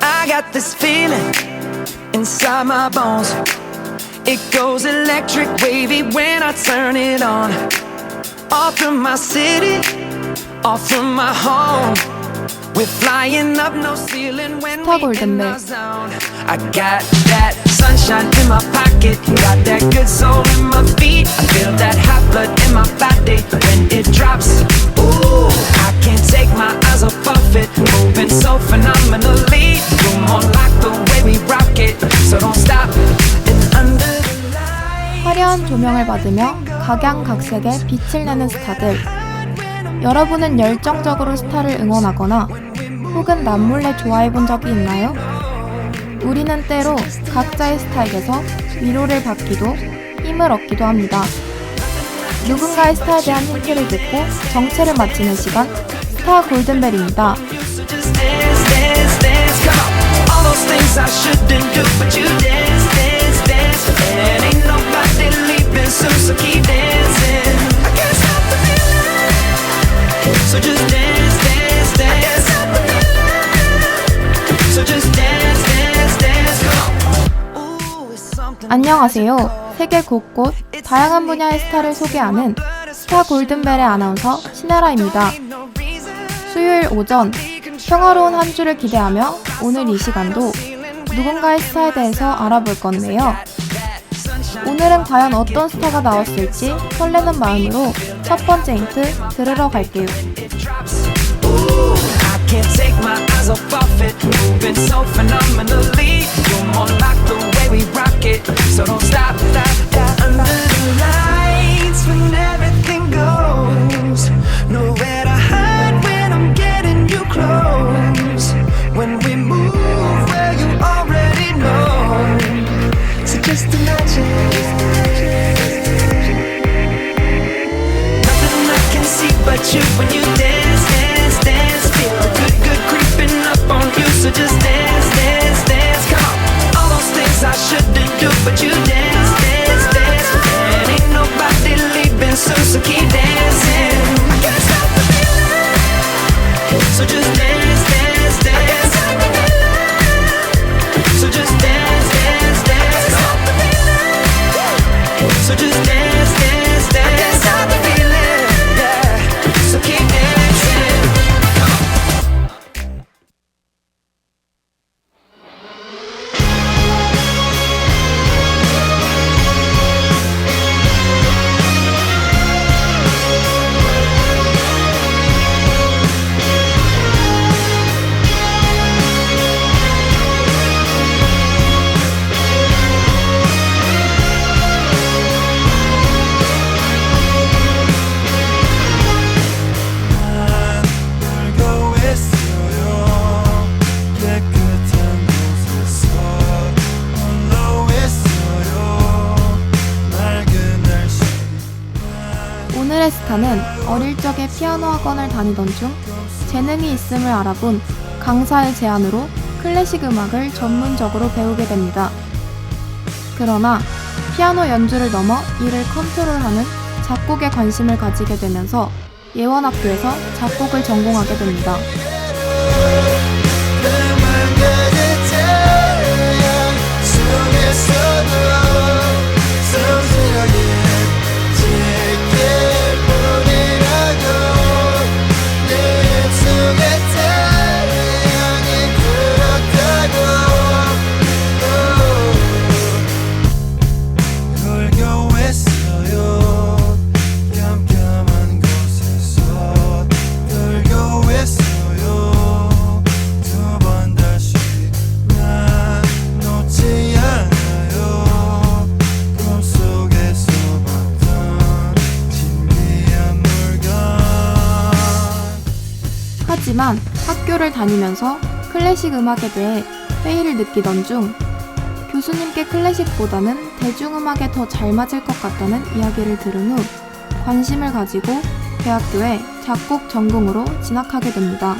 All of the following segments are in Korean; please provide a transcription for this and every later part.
I got this feeling inside my bones. It goes electric wavy when I turn it on. Off from my city, off from my home. We're flying up no ceiling when Cover we in our zone. I got that sunshine in my pocket, got that good soul in my feet. I feel that hot blood in my body when it drops. Ooh, I can't take my eyes off of it, moving so phenomenally. You're more like the way we rock it, so don't stop. And under the lights. 화려한 조명을 받으며 각양각색의 빛을 내는 스타들. 여러분은 열정적으로 스타를 응원하거나 혹은 남몰래 좋아해 본 적이 있나요? 우리는 때로 각자의 스타에게서 위로를 받기도 힘을 얻기도 합니다. 누군가의 스타에 대한 힌트를 듣고 정체를 맞히는 시간 스타 골든벨입니다. 안녕하세요. 세계 곳곳 다양한 분야의 스타를 소개하는 스타 골든벨의 아나운서 신혜라입니다. 수요일 오전 평화로운 한 주를 기대하며 오늘 이 시간도 누군가의 스타에 대해서 알아볼 건데요. 오늘은 과연 어떤 스타가 나왔을지 설레는 마음으로 첫 번째 힌트 들으러 갈게요. We rock it. So don't stop, stop, stop. Under the lights 스타는 어릴 적에 피아노 학원을 다니던 중 재능이 있음을 알아본 강사의 제안으로 클래식 음악을 전문적으로 배우게 됩니다. 그러나 피아노 연주를 넘어 이를 컨트롤하는 작곡에 관심을 가지게 되면서 예원학교에서 작곡을 전공하게 됩니다. 학교를 다니면서 클래식 음악에 대해 회의를 느끼던 중 교수님께 클래식보다는 대중음악에 더 잘 맞을 것 같다는 이야기를 들은 후 관심을 가지고 대학교에 작곡 전공으로 진학하게 됩니다.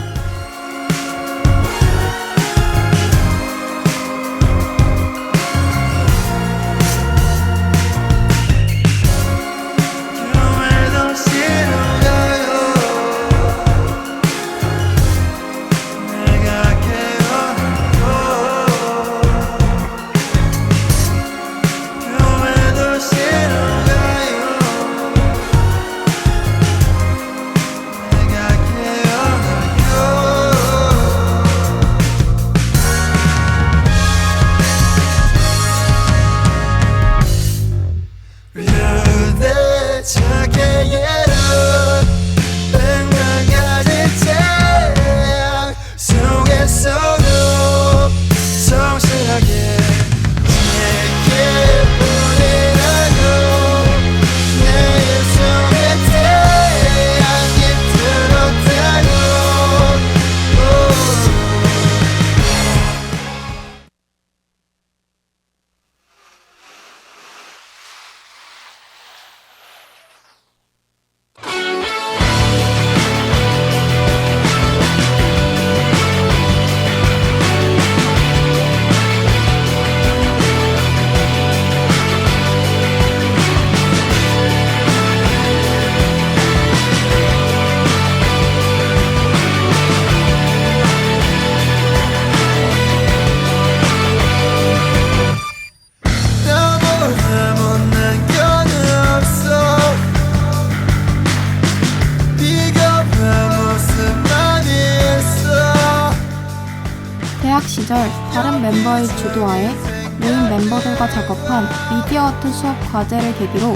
멤버의 주도하에 메인 멤버들과 작업한 미디어 아트 수업 과제를 계기로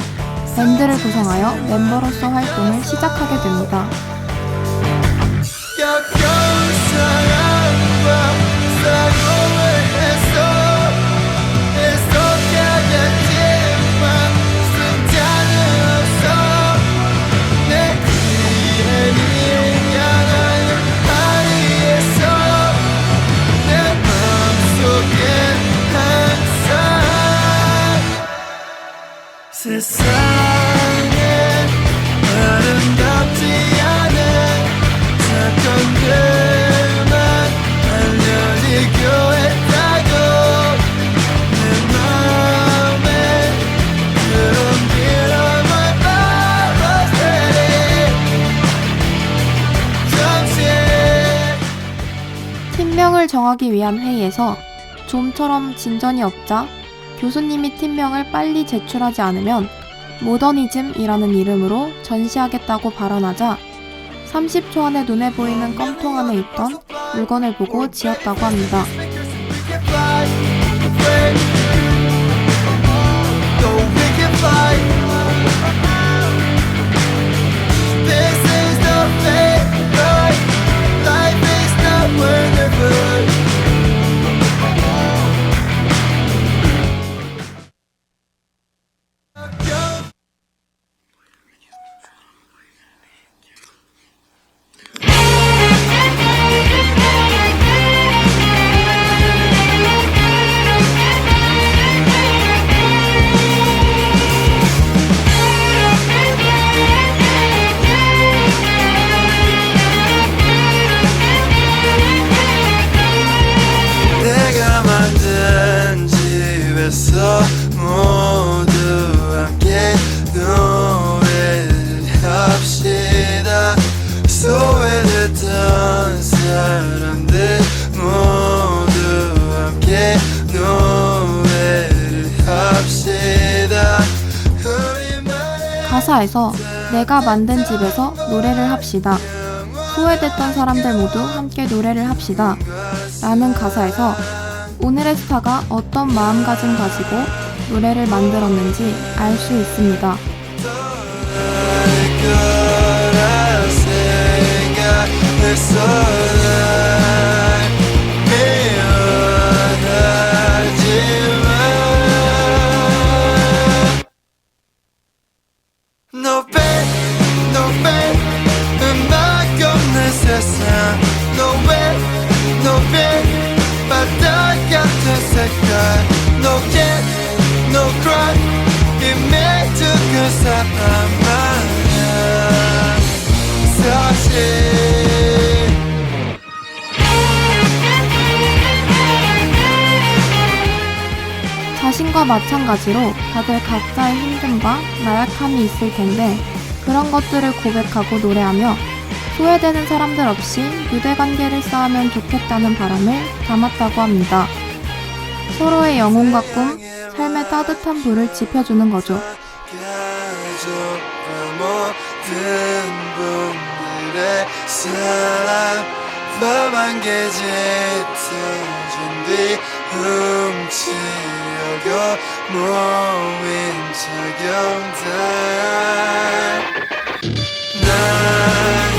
밴드를 구성하여 멤버로서 활동을 시작하게 됩니다. 정하기 위한 회의에서 좀처럼 진전이 없자 교수님이 팀명을 빨리 제출하지 않으면 모더니즘이라는 이름으로 전시하겠다고 발언하자 30초 안에 눈에 보이는 껌통 안에 있던 물건을 보고 지었다고 합니다. 가사에서 내가 만든 집에서 노래를 합시다. 소외됐던 사람들 모두 함께 노래를 합시다. 라는 가사에서 오늘의 스타가 어떤 마음가짐 가지고 노래를 만들었는지 알 수 있습니다. No 마찬가지로 다들 각자의 힘듦과 나약함이 있을 텐데 그런 것들을 고백하고 노래하며 소외되는 사람들 없이 유대 관계를 쌓으면 좋겠다는 바람을 담았다고 합니다. 서로의 영혼과 꿈, 삶의 따뜻한 불을 지펴주는 거죠. 가족과 모든 분들의 사랑 밤한 개짓 터진 뒤 훔치 려고 모인 적용들 난난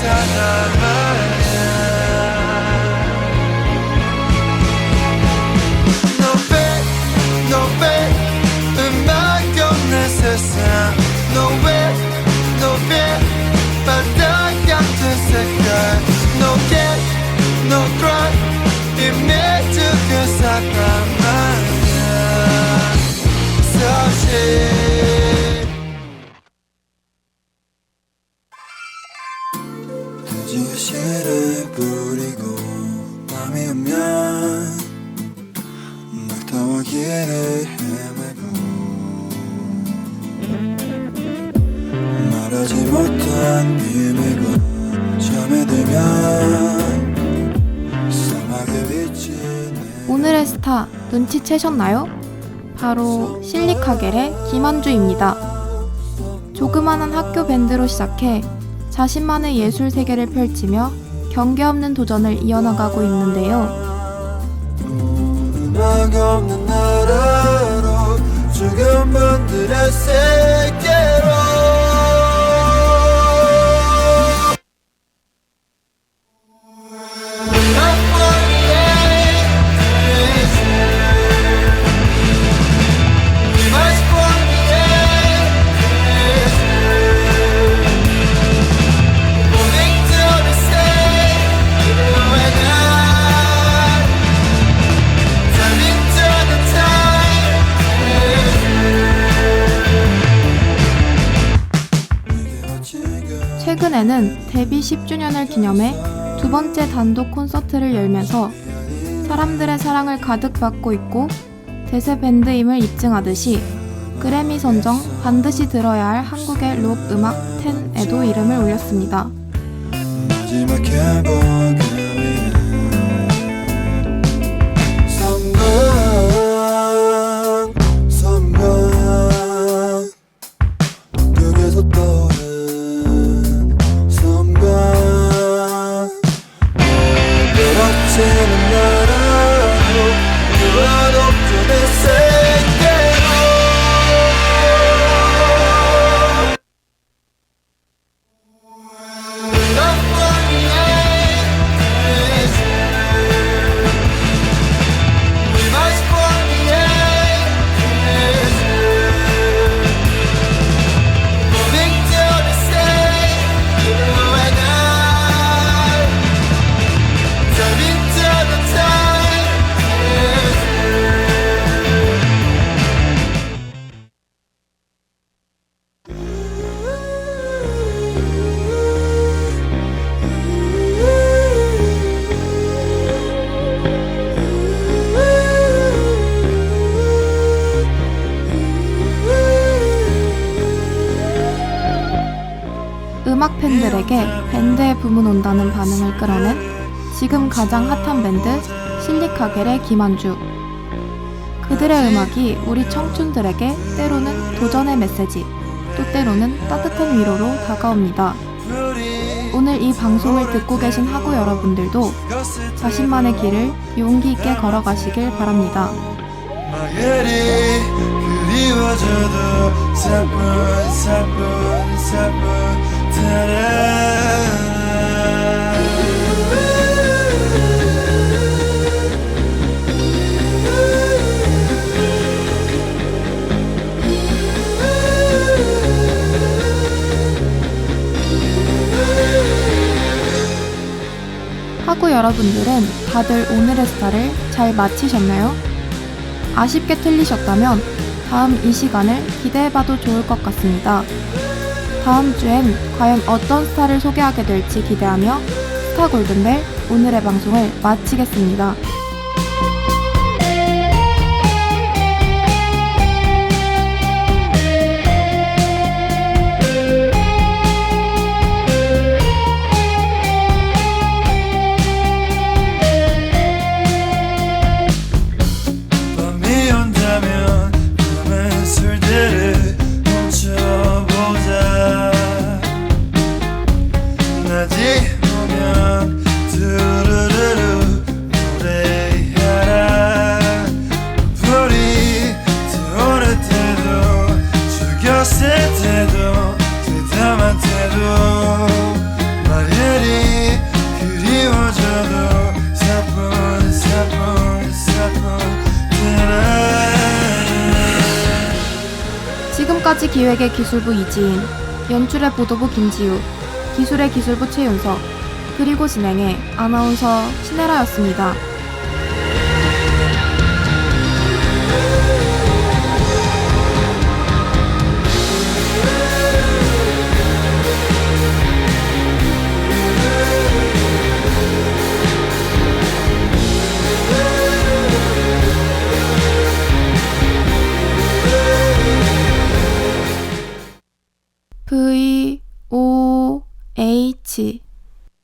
sana 지그시를 부리고 밤이 오면 넉다와 길을 헤매고 말하지 못한 비밀과 잠에 들면 사막에 비친 오늘의 스타 눈치채셨나요? 바로 실리카겔의 김한주입니다. 조그마한 학교 밴드로 시작해 자신만의 예술 세계를 펼치며 경계 없는 도전을 이어나가고 있는데요. 죽은 분들의 세계로 최근에는 데뷔 10주년을 기념해 두 번째 단독 콘서트를 열면서 사람들의 사랑을 가득 받고 있고 대세 밴드임을 입증하듯이 그래미 선정 반드시 들어야 할 한국의 록 음악 10에도 이름을 올렸습니다. 음악 팬들에게 밴드의 붐은 온다는 반응을 끌어낸 지금 가장 핫한 밴드 실리카겔의 김한주. 그들의 음악이 우리 청춘들에게 때로는 도전의 메시지, 또 때로는 따뜻한 위로로 다가옵니다. 오늘 이 방송을 듣고 계신 하구 여러분들도 자신만의 길을 용기 있게 걸어가시길 바랍니다. 하구 여러분들은 다들 오늘의 스타를 잘 마치셨나요? 아쉽게 틀리셨다면 다음 이 시간을 기대해봐도 좋을 것 같습니다. 다음 주엔 과연 어떤 스타를 소개하게 될지 기대하며 스타 골든벨 오늘의 방송을 마치겠습니다. 기획의 기술부 이지인, 연출의 보도부 김지우, 기술의 기술부 최윤석, 그리고 진행의 아나운서 신혜라였습니다.